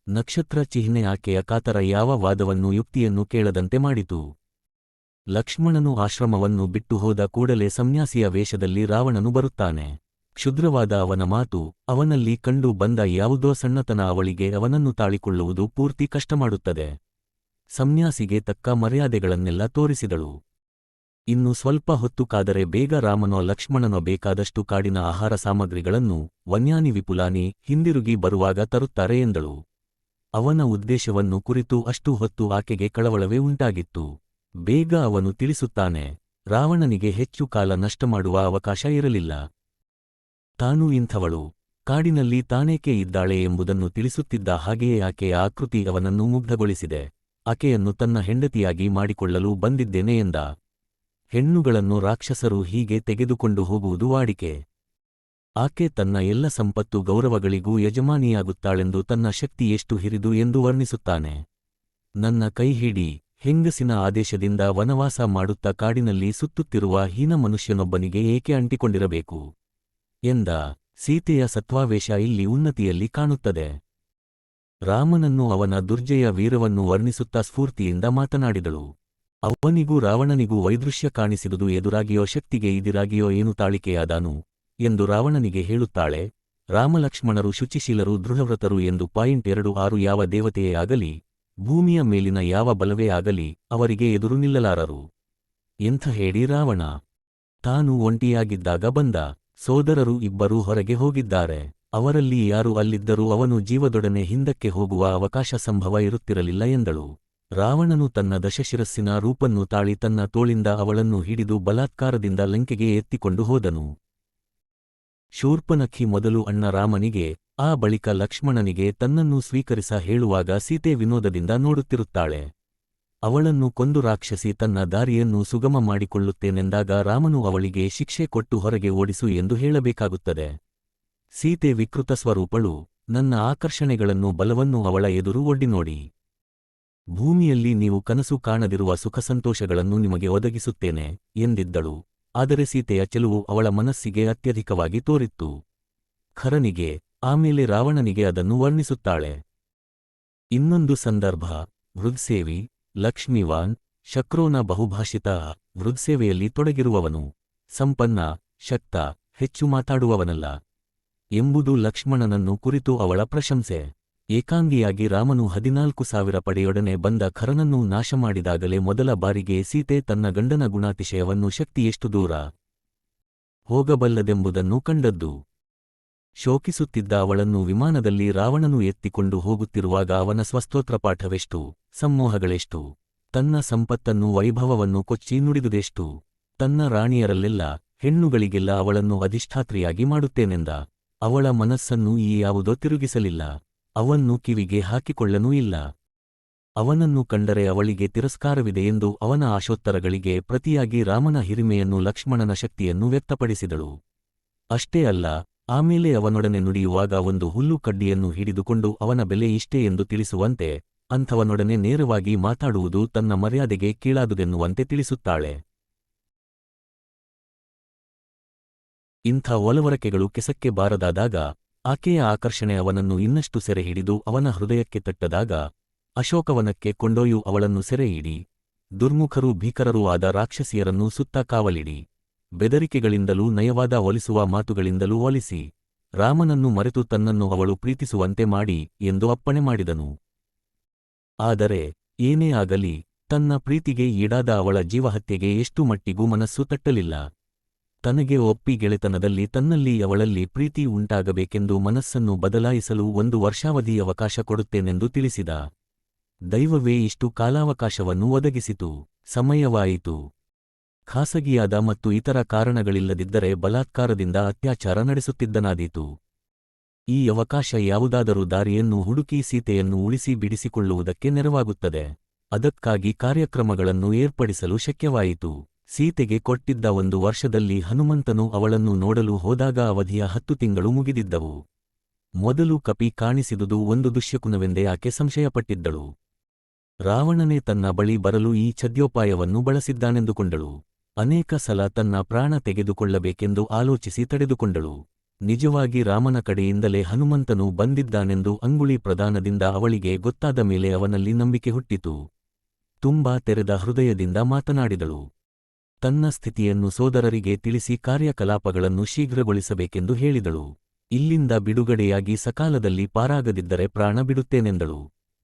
ನಕ್ಷತ್ರ ಚಿಹ್ನೆ ಆಕೆಯ ಕಾತರ ಯಾವ ವಾದವನ್ನು ಯುಕ್ತಿಯನ್ನು ಕೇಳದಂತೆ ಮಾಡಿತು. ಲಕ್ಷ್ಮಣನು ಆಶ್ರಮವನ್ನು ಬಿಟ್ಟು ಹೋದ ಕೂಡಲೇ ಸಂನ್ಯಾಸಿಯ ವೇಷದಲ್ಲಿ ರಾವಣನು ಬರುತ್ತಾನೆ. ಕ್ಷುದ್ರವಾದ ಅವನ ಮಾತು ಅವನಲ್ಲಿ ಕಂಡು ಬಂದ ಯಾವುದೋ ಸಣ್ಣತನ ಅವಳಿಗೆ ಅವನನ್ನು ತಾಳಿಕೊಳ್ಳುವುದು ಪೂರ್ತಿ ಕಷ್ಟಮಾಡುತ್ತದೆ. ಸನ್ಯಾಸಿಗೆ ತಕ್ಕ ಮರ್ಯಾದೆಗಳನ್ನೆಲ್ಲ ತೋರಿಸಿದಳು. ಇನ್ನು ಸ್ವಲ್ಪ ಹೊತ್ತು ಕಾದರೆ ಬೇಗ ರಾಮನೋ ಲಕ್ಷ್ಮಣನೋ ಬೇಕಾದಷ್ಟು ಕಾಡಿನ ಆಹಾರ ಸಾಮಗ್ರಿಗಳನ್ನು ವನ್ಯಾನಿ ವಿಪುಲಾನಿ ಹಿಂದಿರುಗಿ ಬರುವಾಗ ತರುತ್ತಾರೆ ಎಂದಳು. ಅವನ ಉದ್ದೇಶವನ್ನು ಕುರಿತು ಅಷ್ಟು ಹೊತ್ತು ಆಕೆಗೆ ಕಳವಳವೇ ಉಂಟಾಗಿತ್ತು. ಬೇಗ ಅವನು ತಿಳಿಸುತ್ತಾನೆ, ರಾವಣನಿಗೆ ಹೆಚ್ಚು ಕಾಲ ನಷ್ಟಮಾಡುವ ಅವಕಾಶ ಇರಲಿಲ್ಲ. ತಾನು ಇಂಥವಳು. ಕಾಡಿನಲ್ಲಿ ತಾನೇಕೆ ಇದ್ದಾಳೆ ಎಂಬುದನ್ನು ತಿಳಿಸುತ್ತಿದ್ದ ಹಾಗೆಯೇ ಆಕೆಯ ಆಕೃತಿ ಅವನನ್ನು ಮುಗ್ಧಗೊಳಿಸಿದೆ. ಆಕೆಯನ್ನು ತನ್ನ ಹೆಂಡತಿಯಾಗಿ ಮಾಡಿಕೊಳ್ಳಲು ಬಂದಿದ್ದೇನೆ ಎಂದ. ಹೆಣ್ಣುಗಳನ್ನು ರಾಕ್ಷಸರು ಹೀಗೆ ತೆಗೆದುಕೊಂಡು ಹೋಗುವುದು ವಾಡಿಕೆ. ಆಕೆ ತನ್ನ ಎಲ್ಲ ಸಂಪತ್ತು ಗೌರವಗಳಿಗೂ ಯಜಮಾನಿಯಾಗುತ್ತಾಳೆಂದು ತನ್ನ ಶಕ್ತಿ ಎಷ್ಟು ಹಿರಿದು ಎಂದು ವರ್ಣಿಸುತ್ತಾನೆ. ನನ್ನ ಕೈ ಹಿಡಿ, ಹೆಂಗಸಿನ ಆದೇಶದಿಂದ ವನವಾಸ ಮಾಡುತ್ತಾ ಕಾಡಿನಲ್ಲಿ ಸುತ್ತುತ್ತಿರುವ ಹೀನ ಮನುಷ್ಯನೊಬ್ಬನಿಗೆ ಏಕೆ ಅಂಟಿಕೊಂಡಿರಬೇಕು? ಎಂದ ಸೀತೆಯ ಸತ್ವಾವೇಶ ಇಲ್ಲಿ ಉನ್ನತಿಯಲ್ಲಿ ಕಾಣುತ್ತದೆ. ರಾಮನನ್ನು ಅವನ ದುರ್ಜಯ ವೀರವನ್ನು ವರ್ಣಿಸುತ್ತಾ ಸ್ಫೂರ್ತಿಯಿಂದ ಮಾತನಾಡಿದಳು. ಅವನಿಗೂ ರಾವಣನಿಗೂ ವೈದೃಶ್ಯ ಕಾಣಿಸಿದುದು ಎದುರಾಗಿಯೋ ಶಕ್ತಿಗೆ ಇದಿರಾಗಿಯೋ ಏನು ತಾಳಿಕೆಯಾದಾನು ಎಂದು ರಾವಣನಿಗೆ ಹೇಳುತ್ತಾಳೆ. ರಾಮಲಕ್ಷ್ಮಣರು ಶುಚಿಶೀಲರು ದೃಢವ್ರತರು ಎಂದು ಪಾಯಿಂಟ್ ಎರಡು ಆರು ಯಾವ ದೇವತೆಯೇ ಆಗಲಿ, ಭೂಮಿಯ ಮೇಲಿನ ಯಾವ ಬಲವೇ ಆಗಲಿ ಅವರಿಗೆ ಎದುರು ನಿಲ್ಲಲಾರರು. ಎಂಥ ಹೇಳಿ ರಾವಣ. ತಾನು ಒಂಟಿಯಾಗಿದ್ದಾಗ ಬಂದ ಸೋದರರು ಇಬ್ಬರೂ ಹೊರಗೆ ಹೋಗಿದ್ದಾರೆ. ಅವರಲ್ಲಿ ಯಾರು ಅಲ್ಲಿದ್ದರೂ ಅವನು ಜೀವದೊಡನೆ ಹಿಂದಕ್ಕೆ ಹೋಗುವ ಅವಕಾಶ ಸಂಭವ ಇರುತ್ತಿರಲಿಲ್ಲ ಎಂದಳು. ರಾವಣನು ತನ್ನ ದಶಶಿರಸ್ಸಿನ ರೂಪನ್ನು ತಾಳಿ ತನ್ನ ತೋಳಿಂದ ಅವಳನ್ನು ಹಿಡಿದು ಬಲಾತ್ಕಾರದಿಂದ ಲಂಕೆಗೆ ಎತ್ತಿಕೊಂಡು ಹೋದನು. ಶೂರ್ಪನಖಿ ಮೊದಲು ಅಣ್ಣ ರಾಮನಿಗೆ, ಆ ಬಳಿಕ ಲಕ್ಷ್ಮಣನಿಗೆ ತನ್ನನ್ನು ಸ್ವೀಕರಿಸ ಹೇಳುವಾಗ ಸೀತೆ ವಿನೋದದಿಂದ ನೋಡುತ್ತಿರುತ್ತಾಳೆ. ಅವಳನ್ನು ಕೊಂದು ರಾಕ್ಷಸಿ ತನ್ನ ದಾರಿಯನ್ನು ಸುಗಮ ಮಾಡಿಕೊಳ್ಳುತ್ತೇನೆಂದಾಗ ರಾಮನು ಅವಳಿಗೆ ಶಿಕ್ಷೆ ಕೊಟ್ಟು ಹೊರಗೆ ಓಡಿಸು ಎಂದು ಹೇಳಬೇಕಾಗುತ್ತದೆ. ಸೀತೆ ವಿಕೃತ ಸ್ವರೂಪಳು, ನನ್ನ ಆಕರ್ಷಣೆಗಳನ್ನು ಬಲವನ್ನು ಅವಳ ಎದುರು ಒಡ್ಡಿ ನೋಡಿ ಭೂಮಿಯಲ್ಲಿ ನೀವು ಕನಸು ಕಾಣದಿರುವ ಸುಖ ಸಂತೋಷಗಳನ್ನು ನಿಮಗೆ ಒದಗಿಸುತ್ತೇನೆ, ಎಂದಿದ್ದಳು. ಆದರೆ ಸೀತೆಯ ಚೆಲುವು ಅವಳ ಮನಸ್ಸಿಗೆ ಅತ್ಯಧಿಕವಾಗಿ ತೋರಿತ್ತು. ಖರನಿಗೆ, ಆಮೇಲೆ ರಾವಣನಿಗೆ ಅದನ್ನು ವರ್ಣಿಸುತ್ತಾಳೆ. ಇನ್ನೊಂದು ಸಂದರ್ಭ ವೃದ್ಸೇವಿ ಲಕ್ಷ್ಮೀವಾನ್ ಶಕ್ರೋನ ಬಹುಭಾಷಿತ ವೃದ್ಸೇವೆಯಲ್ಲಿ ತೊಡಗಿರುವವನು. ಸಂಪನ್ನ, ಶಕ್ತ, ಹೆಚ್ಚು ಮಾತಾಡುವವನಲ್ಲ. ಎಂಬುದು ಲಕ್ಷ್ಮಣನನ್ನು ಕುರಿತು ಅವಳ ಪ್ರಶಂಸೆ. ಏಕಾಂಗಿಯಾಗಿ ರಾಮನು ಹದಿನಾಲ್ಕು ಸಾವಿರ ಪಡೆಯೊಡನೆ ಬಂದ ಖರನನ್ನು ನಾಶ ಮಾಡಿದಾಗಲೇ ಮೊದಲ ಬಾರಿಗೆ ಸೀತೆ ತನ್ನ ಗಂಡನ ಗುಣಾತಿಶಯವನ್ನು ಶಕ್ತಿಯೆಷ್ಟು ದೂರ ಹೋಗಬಲ್ಲದೆಂಬುದನ್ನು ಕಂಡದ್ದು. ಶೋಕಿಸುತ್ತಿದ್ದ ಅವಳನ್ನು ವಿಮಾನದಲ್ಲಿ ರಾವಣನು ಎತ್ತಿಕೊಂಡು ಹೋಗುತ್ತಿರುವಾಗ ಅವನ ಸ್ವಸ್ತೋತ್ರಪಾಠವೆಷ್ಟು ಸಮ್ಮೋಹಗಳೆಷ್ಟು? ತನ್ನ ಸಂಪತ್ತನ್ನು ವೈಭವವನ್ನು ಕೊಚ್ಚಿ ನುಡಿದುದೆಷ್ಟು? ತನ್ನ ರಾಣಿಯರಲ್ಲೆಲ್ಲ ಹೆಣ್ಣುಗಳಿಗೆಲ್ಲ ಅವಳನ್ನು ಅಧಿಷ್ಠಾತ್ರಿಯಾಗಿ ಮಾಡುತ್ತೇನೆಂದ? ಅವಳ ಮನಸ್ಸನ್ನು ಈ ಯಾವುದೋ ತಿರುಗಿಸಲಿಲ್ಲ. ಅವನ್ನು ಕಿವಿಗೆ ಹಾಕಿಕೊಳ್ಳನೂ ಇಲ್ಲ. ಅವನನ್ನು ಕಂಡರೆ ಅವಳಿಗೆ ತಿರಸ್ಕಾರವಿದೆ ಎಂದು ಅವನ ಆಶೋತ್ತರಗಳಿಗೆ ಪ್ರತಿಯಾಗಿ ರಾಮನ ಹಿರಿಮೆಯನ್ನು ಲಕ್ಷ್ಮಣನ ಶಕ್ತಿಯನ್ನು ವ್ಯಕ್ತಪಡಿಸಿದಳು. ಅಷ್ಟೇ ಅಲ್ಲ, ಆಮೇಲೆ ಅವನೊಡನೆ ನುಡಿಯುವಾಗ ಒಂದು ಹುಲ್ಲು ಕಡ್ಡಿಯನ್ನು ಹಿಡಿದುಕೊಂಡು ಅವನ ಬೆಲೆ ಇಷ್ಟೇ ಎಂದು ತಿಳಿಸುವಂತೆ ಅಂಥವನೊಡನೆ ನೇರವಾಗಿ ಮಾತಾಡುವುದು ತನ್ನ ಮರ್ಯಾದೆಗೆ ಕೀಳಾದುದೆನ್ನುವಂತೆ ತಿಳಿಸುತ್ತಾಳೆ. ಇಂಥ ಒಲವರಕೆಗಳು ಕೆಸಕ್ಕೆ ಬಾರದಾದಾಗ ಆಕೆಯ ಆಕರ್ಷಣೆ ಅವನನ್ನು ಇನ್ನಷ್ಟು ಸೆರೆ ಹಿಡಿದು ಅವನ ಹೃದಯಕ್ಕೆ ತಟ್ಟದಾಗ ಅಶೋಕವನಕ್ಕೆ ಕೊಂಡೊಯ್ಯು ಅವಳನ್ನು ಸೆರೆಹಿಡಿ, ದುರ್ಮುಖರೂ ಭೀಕರರೂ ಆದ ರಾಕ್ಷಸಿಯರನ್ನು ಸುತ್ತ ಕಾವಲಿಡಿ, ಬೆದರಿಕೆಗಳಿಂದಲೂ ನಯವಾದ ಒಲಿಸುವ ಮಾತುಗಳಿಂದಲೂ ಒಲಿಸಿ, ರಾಮನನ್ನು ಮರೆತು ತನ್ನನ್ನು ಅವಳು ಪ್ರೀತಿಸುವಂತೆ ಮಾಡಿ ಎಂದು ಅಪ್ಪಣೆ ಮಾಡಿದನು. ಆದರೆ ಏನೇ ಆಗಲಿ ತನ್ನ ಪ್ರೀತಿಗೆ ಈಡಾದ ಅವಳ ಜೀವಹತ್ಯೆಗೆ ಎಷ್ಟು ಮಟ್ಟಿಗೂ ಮನಸ್ಸು ತಟ್ಟಲಿಲ್ಲ. ತನಗೆ ಒಪ್ಪಿ ಗೆಳೆತನದಲ್ಲಿ ತನ್ನಲ್ಲಿ ಅವಳಲ್ಲಿ ಪ್ರೀತಿ ಉಂಟಾಗಬೇಕೆಂದು ಮನಸ್ಸನ್ನು ಬದಲಾಯಿಸಲು ಒಂದು ವರ್ಷಾವಧಿ ಅವಕಾಶ ಕೊಡುತ್ತೇನೆಂದು ತಿಳಿಸಿದ. ದೈವವೇ ಇಷ್ಟು ಕಾಲಾವಕಾಶವನ್ನು ಒದಗಿಸಿತು, ಸಮಯವಾಯಿತು. ಖಾಸಗಿಯಾದ ಮತ್ತು ಇತರ ಕಾರಣಗಳಿಲ್ಲದಿದ್ದರೆ ಬಲಾತ್ಕಾರದಿಂದ ಅತ್ಯಾಚಾರ ನಡೆಸುತ್ತಿದ್ದನಾದೀತು. ಈ ಅವಕಾಶ ಯಾವುದಾದರೂ ದಾರಿಯನ್ನು ಹುಡುಕಿ ಸೀತೆಯನ್ನು ಉಳಿಸಿ ಬಿಡಿಸಿಕೊಳ್ಳುವುದಕ್ಕೆ ನೆರವಾಗುತ್ತದೆ. ಅದಕ್ಕಾಗಿ ಕಾರ್ಯಕ್ರಮಗಳನ್ನು ಏರ್ಪಡಿಸಲು ಶಕ್ಯವಾಯಿತು. ಸೀತೆಗೆ ಕೊಟ್ಟಿದ್ದ ಒಂದು ವರ್ಷದಲ್ಲಿ ಹನುಮಂತನು ಅವಳನ್ನು ನೋಡಲು ಹೋದಾಗ ಅವಧಿಯ ಹತ್ತು ತಿಂಗಳು ಮುಗಿದಿದ್ದವು. ಮೊದಲು ಕಪಿ ಕಾಣಿಸಿದುದು ಒಂದು ದುಶ್ಯಕುನವೆಂದೇ ಆಕೆ ಸಂಶಯಪಟ್ಟಿದ್ದಳು. ರಾವಣನೇ ತನ್ನ ಬಳಿ ಬರಲು ಈ ಛದ್ಯೋಪಾಯವನ್ನು ಬಳಸಿದ್ದಾನೆಂದುಕೊಂಡಳು. ಅನೇಕ ಸಲ ತನ್ನ ಪ್ರಾಣ ತೆಗೆದುಕೊಳ್ಳಬೇಕೆಂದು ಆಲೋಚಿಸಿ ತಡೆದುಕೊಂಡಳು. ನಿಜವಾಗಿ ರಾಮನ ಕಡೆಯಿಂದಲೇ ಹನುಮಂತನು ಬಂದಿದ್ದಾನೆಂದು ಅಂಗುಳಿ ಪ್ರದಾನದಿಂದ ಅವಳಿಗೆ ಗೊತ್ತಾದ ಮೇಲೆ ಅವನಲ್ಲಿ ನಂಬಿಕೆ ಹುಟ್ಟಿತು. ತುಂಬಾ ತೆರೆದ ಹೃದಯದಿಂದ ಮಾತನಾಡಿದಳು. ತನ್ನ ಸ್ಥಿತಿಯನ್ನು ಸೋದರರಿಗೆ ತಿಳಿಸಿ ಕಾರ್ಯಕಲಾಪಗಳನ್ನು ಶೀಘ್ರಗೊಳಿಸಬೇಕೆಂದು ಹೇಳಿದಳು. ಇಲ್ಲಿಂದ ಬಿಡುಗಡೆಯಾಗಿ ಸಕಾಲದಲ್ಲಿ ಪಾರಾಗದಿದ್ದರೆ ಪ್ರಾಣ ಬಿಡುತ್ತೇನೆಂದಳು.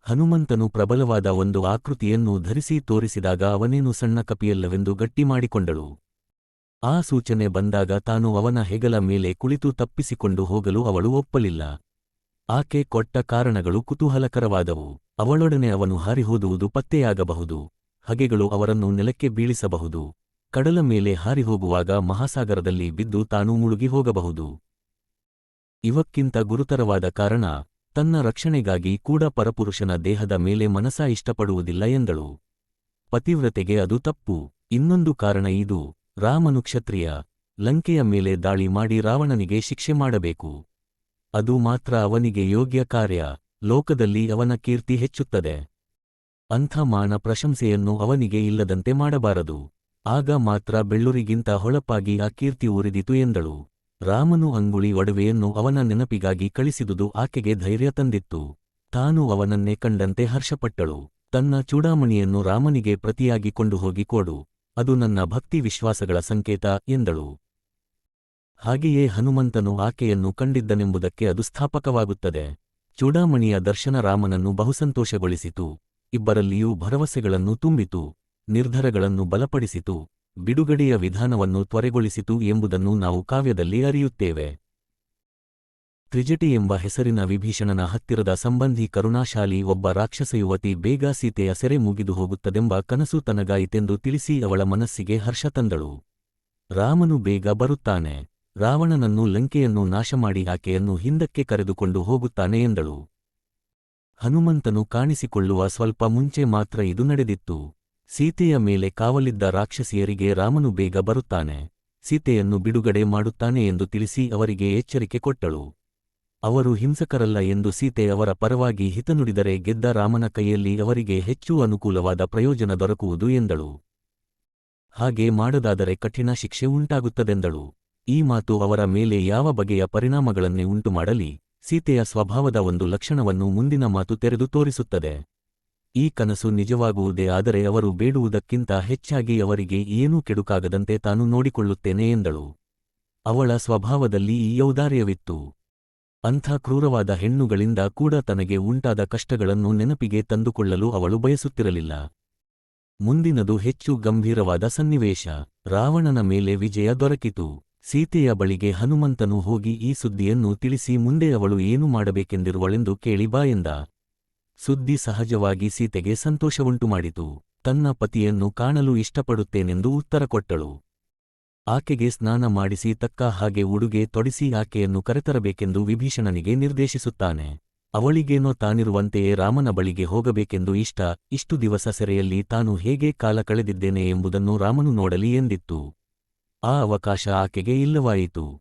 ಹನುಮಂತನು ಪ್ರಬಲವಾದ ಒಂದು ಆಕೃತಿಯನ್ನು ಧರಿಸಿ ತೋರಿಸಿದಾಗ ಅವನೇನು ಸಣ್ಣ ಕಪಿಯಲ್ಲವೆಂದು ಗಟ್ಟಿಮಾಡಿಕೊಂಡಳು. ಆ ಸೂಚನೆ ಬಂದಾಗ ತಾನು ಅವನ ಹೆಗಲ ಮೇಲೆ ಕುಳಿತು ತಪ್ಪಿಸಿಕೊಂಡು ಹೋಗಲು ಅವಳು ಒಪ್ಪಲಿಲ್ಲ. ಆಕೆ ಕೊಟ್ಟ ಕಾರಣಗಳು ಕುತೂಹಲಕರವಾದವು. ಅವಳೊಡನೆ ಅವನು ಹಾರಿಹೋದುವುದು ಪತ್ತೆಯಾಗಬಹುದು. ಹಗೆಗಳು ಅವರನ್ನು ನೆಲಕ್ಕೆ ಬೀಳಿಸಬಹುದು. ಕಡಲ ಮೇಲೆ ಹಾರಿಹೋಗುವಾಗ ಮಹಾಸಾಗರದಲ್ಲಿ ಬಿದ್ದು ತಾನು ಮುಳುಗಿ ಹೋಗಬಹುದು. ಇವಕ್ಕಿಂತ ಗುರುತರವಾದ ಕಾರಣ, ತನ್ನ ರಕ್ಷಣೆಗಾಗಿ ಕೂಡ ಪರಪುರುಷನ ದೇಹದ ಮೇಲೆ ಮನಸ ಇಷ್ಟಪಡುವುದಿಲ್ಲ ಎಂದಳು. ಪತಿವ್ರತೆಗೆ ಅದು ತಪ್ಪು. ಇನ್ನೊಂದು ಕಾರಣ ಇದು. ರಾಮನು ಕ್ಷತ್ರಿಯ ಲಂಕೆಯ ಮೇಲೆ ದಾಳಿ ಮಾಡಿ ರಾವಣನಿಗೆ ಶಿಕ್ಷೆ ಮಾಡಬೇಕು. ಅದು ಮಾತ್ರ ಅವನಿಗೆ ಯೋಗ್ಯ ಕಾರ್ಯ, ಲೋಕದಲ್ಲಿ ಅವನ ಕೀರ್ತಿ ಹೆಚ್ಚುತ್ತದೆ. ಅಂಥ ಮಾನ ಪ್ರಶಂಸೆಯನ್ನು ಅವನಿಗೆ ಇಲ್ಲದಂತೆ ಮಾಡಬಾರದು. ಆಗ ಮಾತ್ರ ಬೆಳ್ಳುರಿಗಿಂತ ಹೊಳಪಾಗಿ ಆ ಕೀರ್ತಿ ಉರಿದಿತು ಎಂದಳು. ರಾಮನು ಅಂಗುಳಿ ಒಡವೆಯನ್ನು ಅವನ ನೆನಪಿಗಾಗಿ ಕಳಿಸಿದುದು ಆಕೆಗೆ ಧೈರ್ಯ ತಂದಿತ್ತು. ತಾನು ಅವನನ್ನೇ ಕಂಡಂತೆ ಹರ್ಷಪಟ್ಟಳು. ತನ್ನ ಚೂಡಾಮಣಿಯನ್ನು ರಾಮನಿಗೆ ಪ್ರತಿಯಾಗಿ ಕೊಂಡು ಹೋಗಿ ಕೊಡು. ಅದು ನನ್ನ ಭಕ್ತಿ ವಿಶ್ವಾಸಗಳ ಸಂಕೇತ ಎಂದಳು. ಹಾಗೆಯೇ ಹನುಮಂತನು ಆಕೆಯನ್ನು ಕಂಡಿದ್ದನೆಂಬುದಕ್ಕೆ ಅದು ಸ್ಥಾಪಕವಾಗುತ್ತದೆ. ಚೂಡಾಮಣಿಯ ದರ್ಶನ ರಾಮನನ್ನು ಬಹುಸಂತೋಷಗೊಳಿಸಿತು. ಇಬ್ಬರಲ್ಲಿಯೂ ಭರವಸೆಗಳನ್ನು ತುಂಬಿತು. ನಿರ್ಧಾರಗಳನ್ನು ಬಲಪಡಿಸಿತು. ಬಿಡುಗಡೆಯ ವಿಧಾನವನ್ನು ತ್ವರೆಗೊಳಿಸಿತು ಎಂಬುದನ್ನು ನಾವು ಕಾವ್ಯದಲ್ಲಿ ಅರಿಯುತ್ತೇವೆ. ತ್ರಿಜಟಿ ಎಂಬ ಹೆಸರಿನ ವಿಭೀಷಣನ ಹತ್ತಿರದ ಸಂಬಂಧಿ ಕರುಣಾಶಾಲಿ ಒಬ್ಬ ರಾಕ್ಷಸ ಯುವತಿ ಬೇಗ ಸೀತೆಯ ಸೆರೆ ಮುಗಿದು ಹೋಗುತ್ತದೆಂಬ ಕನಸು ತನಗಾಯಿತೆಂದು ತಿಳಿಸಿ ಅವಳ ಮನಸ್ಸಿಗೆ ಹರ್ಷ ತಂದಳು. ರಾಮನು ಬೇಗ ಬರುತ್ತಾನೆ. ರಾವಣನನ್ನು ಲಂಕೆಯನ್ನು ನಾಶಮಾಡಿ ಆಕೆಯನ್ನು ಹಿಂದಕ್ಕೆ ಕರೆದುಕೊಂಡು ಹೋಗುತ್ತಾನೆ ಎಂದಳು. ಹನುಮಂತನು ಕಾಣಿಸಿಕೊಳ್ಳುವ ಸ್ವಲ್ಪ ಮುಂಚೆ ಮಾತ್ರ ಇದು ನಡೆದಿತ್ತು. ಸೀತೆಯ ಮೇಲೆ ಕಾವಲಿದ್ದ ರಾಕ್ಷಸಿಯರಿಗೆ ರಾಮನು ಬೇಗ ಬರುತ್ತಾನೆ. ಸೀತೆಯನ್ನು ಬಿಡುಗಡೆ ಮಾಡುತ್ತಾನೆ ಎಂದು ತಿಳಿಸಿ ಅವರಿಗೆ ಎಚ್ಚರಿಕೆ ಕೊಟ್ಟಳು. ಅವರು ಹಿಂಸಕರಲ್ಲ ಎಂದು ಸೀತೆ ಅವರ ಪರವಾಗಿ ಹಿತನುಡಿದರೆ ಗೆದ್ದ ರಾಮನ ಕೈಯಲ್ಲಿ ಅವರಿಗೆ ಹೆಚ್ಚು ಅನುಕೂಲವಾದ ಪ್ರಯೋಜನ ದೊರಕುವುದು ಎಂದಳು. ಹಾಗೆ ಮಾಡದಾದರೆ ಕಠಿಣ ಶಿಕ್ಷೆ ಉಂಟಾಗುತ್ತದೆಂದಳು. ಈ ಮಾತು ಅವರ ಮೇಲೆ ಯಾವ ಬಗೆಯ ಪರಿಣಾಮಗಳನ್ನೇ ಉಂಟುಮಾಡಲಿ, ಸೀತೆಯ ಸ್ವಭಾವದ ಒಂದು ಲಕ್ಷಣವನ್ನು ಮುಂದಿನ ಮಾತು ತೆರೆದು ತೋರಿಸುತ್ತದೆ. ಈ ಕನಸು ನಿಜವಾಗುವುದೇ ಆದರೆ ಅವರು ಬೇಡುವುದಕ್ಕಿಂತ ಹೆಚ್ಚಾಗಿ ಅವರಿಗೆ ಏನೂ ಕೆಡುಕಾಗದಂತೆ ತಾನು ನೋಡಿಕೊಳ್ಳುತ್ತೇನೆ ಎಂದಳು. ಅವಳ ಸ್ವಭಾವದಲ್ಲಿ ಈ ಔದಾರ್ಯವಿತ್ತು. ಅಂಥ ಕ್ರೂರವಾದ ಹೆಣ್ಣುಗಳಿಂದ ಕೂಡ ತನಗೆ ಉಂಟಾದ ಕಷ್ಟಗಳನ್ನು ನೆನಪಿಗೆ ತಂದುಕೊಳ್ಳಲು ಅವಳು ಬಯಸುತ್ತಿರಲಿಲ್ಲ. ಮುಂದಿನದು ಹೆಚ್ಚು ಗಂಭೀರವಾದ ಸನ್ನಿವೇಶ. ರಾವಣನ ಮೇಲೆ ವಿಜಯ ದೊರಕಿತು. ಸೀತೆಯ ಬಳಿಗೆ ಹನುಮಂತನು ಹೋಗಿ ಈ ಸುದ್ದಿಯನ್ನು ತಿಳಿಸಿ ಮುಂದೆ ಅವಳು ಏನು ಮಾಡಬೇಕೆಂದಿರುವಳೆಂದು ಕೇಳಿ ಎಂದ. ಸುದ್ದಿ ಸಹಜವಾಗಿ ಸೀತೆಗೆ ಸಂತೋಷವುಂಟುಮಾಡಿತು. ತನ್ನ ಪತಿಯನ್ನು ಕಾಣಲು ಇಷ್ಟಪಡುತ್ತೇನೆಂದು ಉತ್ತರ ಕೊಟ್ಟಳು. ಆಕೆಗೆ ಸ್ನಾನ ಮಾಡಿಸಿ ತಕ್ಕ ಹಾಗೆ ಉಡುಗೆ ತೊಡಿಸಿ ಆಕೆಯನ್ನು ಕರೆತರಬೇಕೆಂದು ವಿಭೀಷಣನಿಗೆ ನಿರ್ದೇಶಿಸುತ್ತಾನೆ. ಅವಳಿಗೇನೋ ತಾನಿರುವಂತೆಯೇ ರಾಮನ ಬಳಿಗೆ ಹೋಗಬೇಕೆಂದು ಇಷ್ಟ, ಇಷ್ಟು ದಿವಸ ಸೆರೆಯಲ್ಲಿ ತಾನು ಹೇಗೆ ಕಾಲ ಕಳೆದಿದ್ದೇನೆ ಎಂಬುದನ್ನು ರಾಮನು ನೋಡಲಿ ಎಂದಿತ್ತು. ಆ ಅವಕಾಶ ಆಕೆಗೆ ಇಲ್ಲವಾಯಿತು.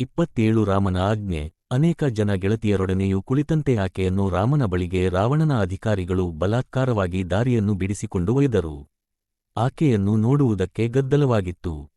ಇಪ್ಪತ್ತೇಳು ರಾಮನ ಆಜ್ಞೆ, ಅನೇಕ ಜನ ಗೆಳತಿಯರೊಡನೆಯೂ ಕುಳಿತಂತೆ ಆಕೆಯನ್ನು ರಾಮನ ಬಳಿಗೆ ರಾವಣನ ಅಧಿಕಾರಿಗಳು ಬಲಾತ್ಕಾರವಾಗಿ ದಾರಿಯನ್ನು ಬಿಡಿಸಿಕೊಂಡು ಒಯ್ದರು. ಆಕೆಯನ್ನು ನೋಡುವುದಕ್ಕೆ ಗದ್ದಲವಾಗಿತ್ತು.